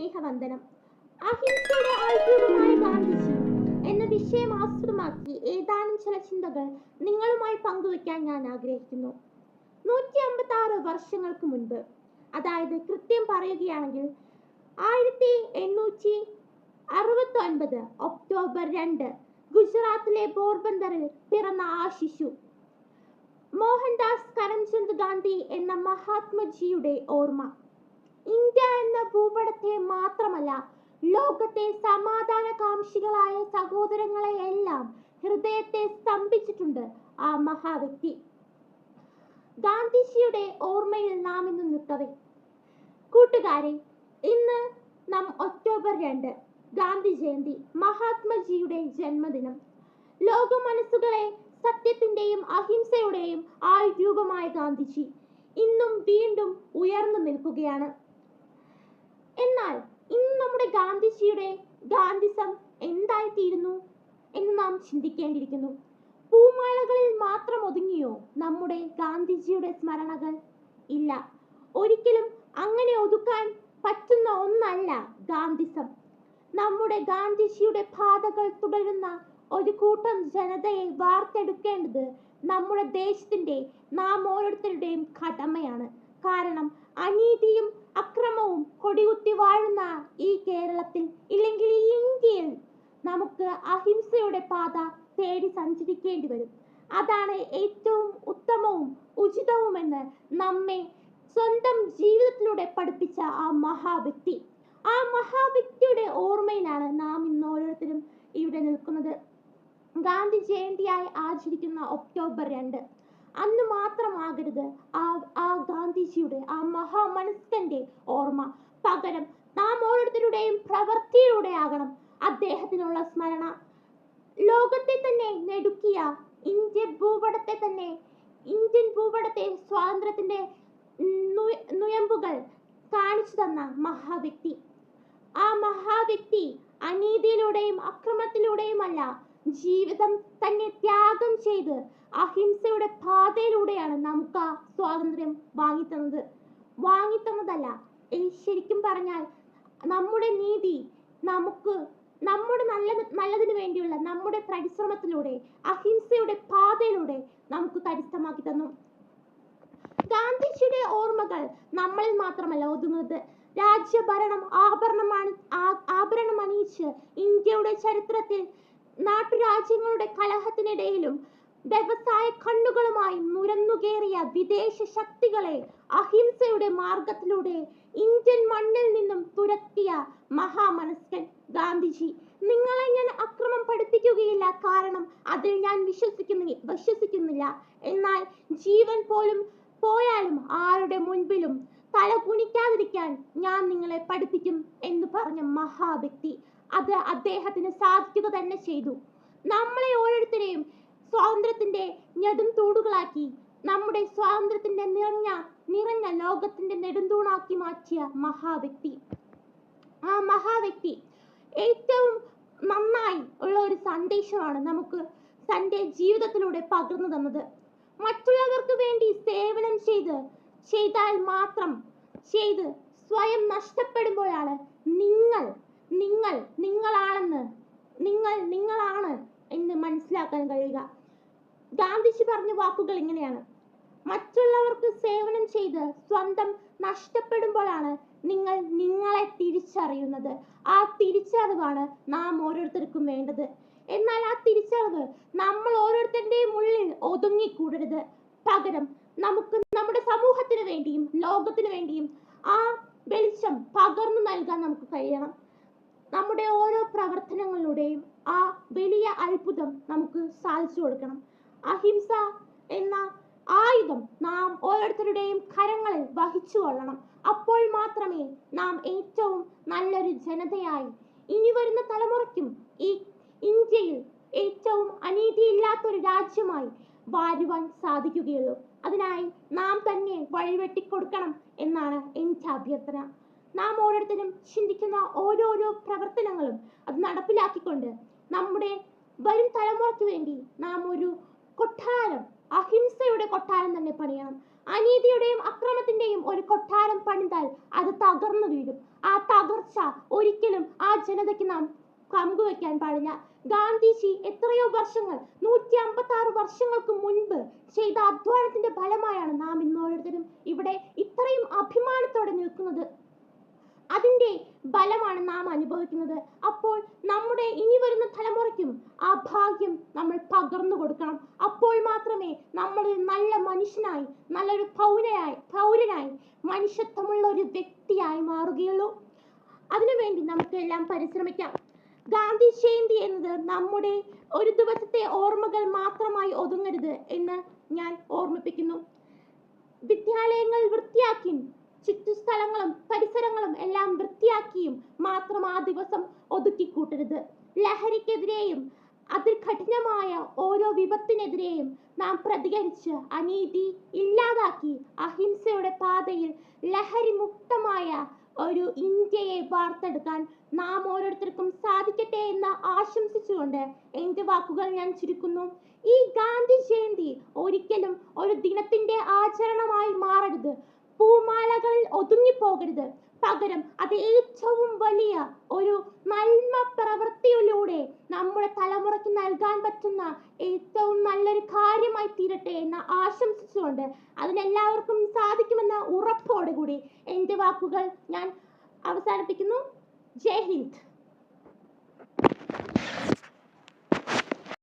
സ്നേഹവന്ദനം. അഹിംസയുടെ ഔദ്യോഗികമായ ഗാന്ധിജി എന്ന വിഷയം ആസ്പദമാക്കി ഏതാനും ചില ചിന്തകൾ നിങ്ങളുമായി പങ്കുവെക്കാൻ ഞാൻ ആഗ്രഹിക്കുന്നു. നൂറ്റി അമ്പത്തി ആറ് വർഷങ്ങൾക്ക് മുൻപ് അതായത് കൃത്യം പറയുകയാണെങ്കിൽ ആയിരത്തി എണ്ണൂറ്റി അറുപത്തി ഒൻപത് ഒക്ടോബർ രണ്ട് ഗുജറാത്തിലെ പോർബന്ദറിൽ പിറന്ന ആ ശിശു മോഹൻദാസ് കരംചന്ദ് ഗാന്ധി എന്ന മഹാത്മജിയുടെ ഓർമ്മ. ഇന്ത്യ എന്ന ഭൂപടത്തെ മാത്രമല്ല ലോകത്തെ സമാധാന കാംക്ഷികളായ സഹോദരങ്ങളെ എല്ലാം ഹൃദയത്തെ സ്തംഭിച്ചിട്ടുണ്ട് ആ മഹാവ്യക്തി ഗാന്ധിജിയുടെ ഓർമ്മയിൽ നാം ഇന്ന് നിൽക്കവേ. കൂട്ടുകാരെ ഇന്ന് നാം ഒക്ടോബർ രണ്ട് ഗാന്ധി ജയന്തി മഹാത്മജിയുടെ ജന്മദിനം. ലോക മനസ്സുകളെ സത്യത്തിന്റെയും അഹിംസയുടെയും ആൾരൂപമായ ഗാന്ധിജി ഇന്നും വീണ്ടും ഉയർന്നു നിൽക്കുകയാണ്. എന്നാൽ ഇന്ന് നമ്മുടെ ഗാന്ധിജിയുടെ ഗാന്ധിസം എന്തായിത്തീരുന്നു എന്ന് നാം ചിന്തിക്കേണ്ടിയിരിക്കുന്നു. പൂമാലകളിൽ മാത്രം ഒതുങ്ങിയോ നമ്മുടെ ഗാന്ധിജിയുടെ സ്മരണകൾ? ഇല്ല. ഒരിക്കലും അങ്ങനെ ഒതുക്കാൻ പറ്റുന്ന ഒന്നല്ല ഗാന്ധിസം. നമ്മുടെ ഗാന്ധിജിയുടെ പാതകൾ തുടരുന്ന ഒരു കൂട്ടം ജനതയെ വാർത്തെടുക്കേണ്ടത് നമ്മുടെ ദേശത്തിന്റെ നാം ഓരോരുത്തരുടെയും കടമയാണ്. കാരണം അനീതിയും അക്രമവും കൊടികുത്തി വാഴുന്ന ഈ കേരളത്തിൽ ഇല്ലെങ്കിൽ ഈ ഇന്ത്യയിൽ നമുക്ക് അഹിംസയുടെ പാത തേടി സഞ്ചരിക്കേണ്ടി വരും. അതാണ് ഏറ്റവും ഉത്തമവും ഉചിതവുമെന്ന് നമ്മെ സ്വന്തം ജീവിതത്തിലൂടെ പഠിപ്പിച്ച ആ മഹാവ്യക്തി. ആ മഹാവ്യക്തിയുടെ ഓർമ്മയിലാണ് നാം ഇന്ന് ഓരോരുത്തരും ഇവിടെ നിൽക്കുന്നത്. ഗാന്ധി ജയന്തിയായി ആചരിക്കുന്ന ഒക്ടോബർ രണ്ട്. അന്ന് മാത്രമാകരുത്. ആ ആ ഗാന്ധിജിയുടെ ആ മഹാമനസ്കന്റെ ഓർമ്മ. പകരം നാം ഓരോരുത്തരുടെയും പ്രവൃത്തിയിലൂടെ ആകണം. അദ്ദേഹത്തിനുള്ള സ്മരണ. ലോകത്തെ തന്നെ നെടുക്കിയ ഇന്ത്യ ഭൂപടത്തെ തന്നെ ഇന്ത്യൻ ഭൂപടത്തെ സ്വാതന്ത്ര്യത്തിന്റെ നുയമ്പുകൾ കാണിച്ചു തന്ന മഹാവ്യക്തി. ആ മഹാവ്യക്തി അനീതിയിലൂടെയും അക്രമത്തിലൂടെയുമല്ല ജീവിതം തന്നെ ത്യാഗം ചെയ്ത് അഹിംസയുടെ പാതയിലൂടെയാണ് നമുക്ക് ആ സ്വാതന്ത്ര്യം വാങ്ങിത്തന്നത്. വാങ്ങിത്തന്നതല്ല ശരിക്കും പറഞ്ഞാൽ നമ്മുടെ നീതി നമുക്ക് നമ്മുടെ നല്ല നല്ലതിനു വേണ്ടിയുള്ള നമ്മുടെ പരിശ്രമത്തിലൂടെ അഹിംസയുടെ പാതയിലൂടെ നമുക്ക് കരസ്ഥമാക്കി തന്നു. ഗാന്ധിജിയുടെ ഓർമ്മകൾ നമ്മളിൽ മാത്രമല്ല ഒതുങ്ങുന്നത്. രാജ്യഭരണം ആഭരണമാണ് ആഭരണം അണിയിച്ച് ഇന്ത്യയുടെ ചരിത്രത്തിൽ നാട്ടുരാജ്യങ്ങളുടെ കലഹത്തിനിടയിലും വ്യവസായ കണ്ണുകളുമായി നുരന്നുകേറിയ വിദേശ ശക്തികളെ അഹിംസയുടെ മാർഗത്തിലൂടെ ഇന്ത്യൻ മണ്ണിൽ നിന്നും തുരത്തിയ മഹാമനസ്കൻ ഗാന്ധിജി. നിങ്ങളെ ഞാൻ അക്രമം പഠിപ്പിക്കുകയില്ല. കാരണം അതിൽ ഞാൻ വിശ്വസിക്കുന്ന വിശ്വസിക്കുന്നില്ല. എന്നാൽ ജീവൻ പോലും പോയാലും ആരുടെ മുൻപിലും തല കുനിക്കാതിരിക്കാൻ ഞാൻ നിങ്ങളെ പഠിപ്പിക്കും എന്ന് പറഞ്ഞ മഹാവ്യക്തി അത് അദ്ദേഹത്തിന് സാധിക്കുക തന്നെ ചെയ്തു. നമ്മളെ ഓരോരുത്തരെയും സ്വാതന്ത്ര്യത്തിന്റെ നെടും തൂടുകളാക്കി നമ്മുടെ സ്വാതന്ത്ര്യത്തിന്റെ നിറഞ്ഞ നിറഞ്ഞ ലോകത്തിന്റെ നെടുന്തൂണാക്കി മാറ്റിയ മഹാവ്യക്തി. ആ മഹാവ്യക്തി ഏറ്റവും നന്നായി ഉള്ള ഒരു സന്ദേശമാണ് നമുക്ക് തന്റെ ജീവിതത്തിലൂടെ പകർന്നു തന്നത്. മറ്റുള്ളവർക്ക് വേണ്ടി സേവനം ചെയ്ത് ചെയ്താൽ മാത്രം ചെയ്ത് സ്വയം നഷ്ടപ്പെടുമ്പോഴാണ് നിങ്ങൾ നിങ്ങൾ നിങ്ങളാണെന്ന് നിങ്ങൾ നിങ്ങളാണ് എന്ന് മനസ്സിലാക്കാൻ കഴിയുക. ഗാന്ധിജി പറഞ്ഞ വാക്കുകൾ ഇങ്ങനെയാണ്. മറ്റുള്ളവർക്ക് സേവനം ചെയ്ത് സ്വന്തം നഷ്ടപ്പെടുമ്പോഴാണ് നിങ്ങൾ നിങ്ങളെ തിരിച്ചറിയുന്നത്. ആ തിരിച്ചറിവാണ് നാം ഓരോരുത്തർക്കും വേണ്ടത്. എന്നാൽ ആ തിരിച്ചറിവ് നമ്മൾ ഓരോരുത്തരുടെയും ഉള്ളിൽ ഒതുങ്ങിക്കൂടരുത്. പകരം നമുക്ക് നമ്മുടെ സമൂഹത്തിന് വേണ്ടിയും ലോകത്തിന് വേണ്ടിയും ആ വെളിച്ചം പകർന്നു നൽകാൻ നമുക്ക് കഴിയണം. നമ്മുടെ ഓരോ പ്രവർത്തനങ്ങളിലൂടെയും ആ വലിയ അത്ഭുതം നമുക്ക് സാധിച്ചു കൊടുക്കണം. അഹിംസ എന്ന ആയുധം നാം ഓരോരുത്തരുടെയും കരങ്ങളിൽ വഹിച്ചു കൊള്ളണം. അപ്പോൾ മാത്രമേ നാം ഏറ്റവും നല്ലൊരു ജനതയായി ഇനി വരുന്ന തലമുറയ്ക്കും ഈ ഇന്ത്യയിൽ ഏറ്റവും അനീതിയില്ലാത്തൊരു രാജ്യമായി വാഴുവാൻ സാധിക്കുകയുള്ളൂ. അതിനായി നാം തന്നെ വഴിവെട്ടിക്കൊടുക്കണം എന്നാണ് എന്റെ അഭ്യർത്ഥന. നാം ഓരോരുത്തരും ചിന്തിക്കുന്ന ഓരോരോ പ്രവർത്തനങ്ങളും അത് നടപ്പിലാക്കിക്കൊണ്ട് നമ്മുടെ വരും തലമുറയ്ക്ക് വേണ്ടി നാം ഒരു കൊട്ടാരം അഹിംസയുടെ കൊട്ടാരം തന്നെ പണിയണം. അനീതിയുടെയും അക്രമത്തിന്റെയും ഒരു കൊട്ടാരം പണിതാൽ അത് തകർന്നു വീഴും. ആ തകർച്ച ഒരിക്കലും ആ ജനതയ്ക്ക് നാം പങ്കുവെക്കാൻ പാടില്ല. ഗാന്ധിജി എത്രയോ വർഷങ്ങൾ നൂറ്റി അമ്പത്തി ആറ് വർഷങ്ങൾക്ക് മുൻപ് ചെയ്ത അധ്വാനത്തിന്റെ ഫലമായാണ് നാം ഇന്ന് ഓരോരുത്തരും ഇവിടെ ഇത്രയും അഭിമാനത്തോടെ നിൽക്കുന്നത്. അതിന്റെ ബലമാണ് നാം അനുഭവിക്കുന്നത്. അപ്പോൾ നമ്മുടെ ഇനി വരുന്ന തലമുറയ്ക്കും ആ ഭാഗ്യം നമ്മൾ പകർന്നു കൊടുക്കണം. അപ്പോൾ മാത്രമേ നമ്മൾ നല്ല മനുഷ്യനായി നല്ലൊരു പൗരനായി പൗരനായി മനുഷ്യത്വമുള്ള ഒരു വ്യക്തിയായി മാറുകയുള്ളൂ. അതിനുവേണ്ടി നമുക്കെല്ലാം പരിശ്രമിക്കാം. ഗാന്ധി ജയന്തി എന്നത് നമ്മുടെ ഒരു ദിവസത്തെ ഓർമ്മകൾ മാത്രമായി ഒതുങ്ങരുത് എന്ന് ഞാൻ ഓർമ്മിപ്പിക്കുന്നു. വിദ്യാലയങ്ങൾ വൃത്തിയാക്കിയും ചുറ്റുസ്ഥലങ്ങളും പരിസരങ്ങളും എല്ലാം വൃത്തിയാക്കിയും മാത്രം ആ ദിവസം ഒതുക്കിക്കൂട്ടരുത്. ലഹരിക്കെതിരെയും അതിൽ കഠിനമായ ഓരോ വിപത്തിനെതിരെയും നാം പ്രതികരിച്ച് അനീതി ഇല്ലാതാക്കി അഹിംസയുടെ പാതയിൽ ലഹരി മുക്തമായ ഒരു ഇന്ത്യയെ വാർത്തെടുക്കാൻ നാം ഓരോരുത്തർക്കും സാധിക്കട്ടെ എന്ന് ആശംസിച്ചുകൊണ്ട് എന്റെ വാക്കുകൾ ഞാൻ ചുരുക്കുന്നു. ഈ ഗാന്ധി ജയന്തി ഒരിക്കലും ഒരു ദിനത്തിന്റെ ആചരണമായി മാറരുത്. പൂമാലകളിൽ ഒതുങ്ങിപ്പോകരുത്. പകരം അത് ഏറ്റവും വലിയ ഒരു നന്മ പ്രവൃത്തിയിലൂടെ നമ്മുടെ തലമുറയ്ക്ക് നൽകാൻ പറ്റുന്ന ഏറ്റവും നല്ലൊരു കാര്യമായി തീരട്ടെ എന്ന് ആശംസിച്ചുകൊണ്ട് അതിനെല്ലാവർക്കും സാധിക്കുമെന്ന ഉറപ്പോടുകൂടി എന്റെ വാക്കുകൾ ഞാൻ അവസാനിപ്പിക്കുന്നു. ജയ് ഹിന്ദ്.